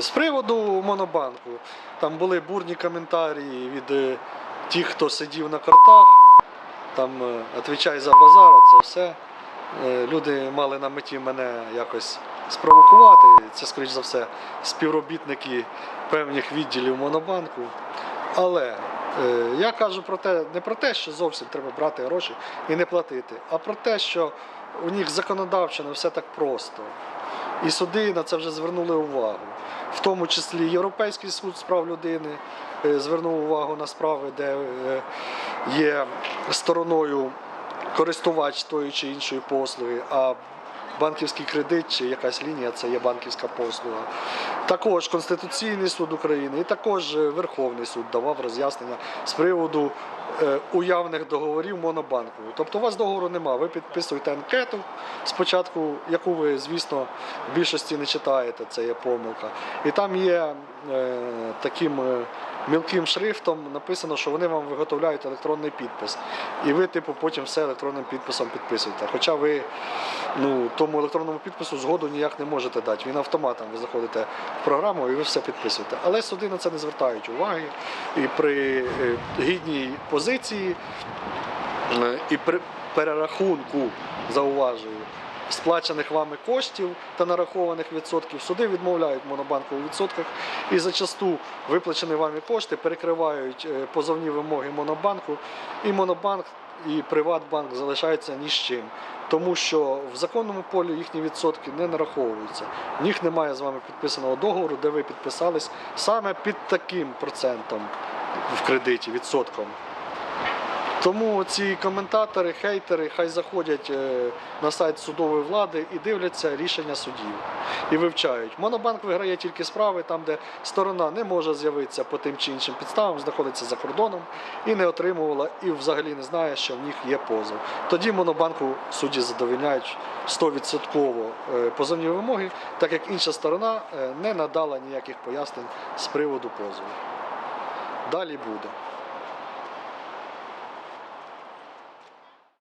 з приводу Монобанку, там були бурні коментарі від е, тих, хто сидів на картах, там е, «Отвічай за базар, це все. Е, Люди мали на меті мене якось спровокувати. Це, скоріш за все, співробітники певних відділів Монобанку. Але я кажу про те, не про те, що зовсім треба брати гроші і не платити, а про те, що у них законодавчо не все так просто. І суди на це вже звернули увагу. В тому числі Європейський суд з прав людини е, звернув увагу на справи, де е, є стороною користувач тої чи іншої послуги, а банківський кредит чи якась лінія це є банківська послуга. Також Конституційний суд України і також е, Верховний суд давав роз'яснення з приводу е, уявних договорів Монобанку. Тобто у вас договору немає, ви підписуєте анкету спочатку, яку ви, звісно, в більшості не читаєте, це є помилка. І там є е, таким мілким шрифтом написано, що вони вам виготовляють електронний підпис. І ви, типу, потім все електронним підписом підписуєте. Хоча ви ну, тому електронному підпису згоду ніяк не можете дати. Він автоматом ви заходите в програму і ви все підписуєте. Але суди на це не звертають уваги. І при е, гідній позиції е, і при перерахунку, зауважую, сплачених вами коштів та нарахованих відсотків, суди відмовляють монобанку у відсотках і зачасту виплачені вами кошти перекривають е, позовні вимоги монобанку, і монобанк і Приватбанк залишаються ні з чим. Тому що в законному полі їхні відсотки не нараховуються. В них немає з вами підписаного договору, де ви підписались саме під таким процентом в кредиті, відсотком. Тому ці коментатори, хейтери, хай заходять е, на сайт судової влади і дивляться рішення судів і вивчають. Монобанк виграє тільки справи там, де сторона не може з'явитися по тим чи іншим підставам, знаходиться за кордоном і не отримувала, і взагалі не знає, що в них є позов. Тоді монобанку судді задовільняють 100% е, позовні вимоги, так як інша сторона е, не надала ніяких пояснень з приводу позову. Далі буде.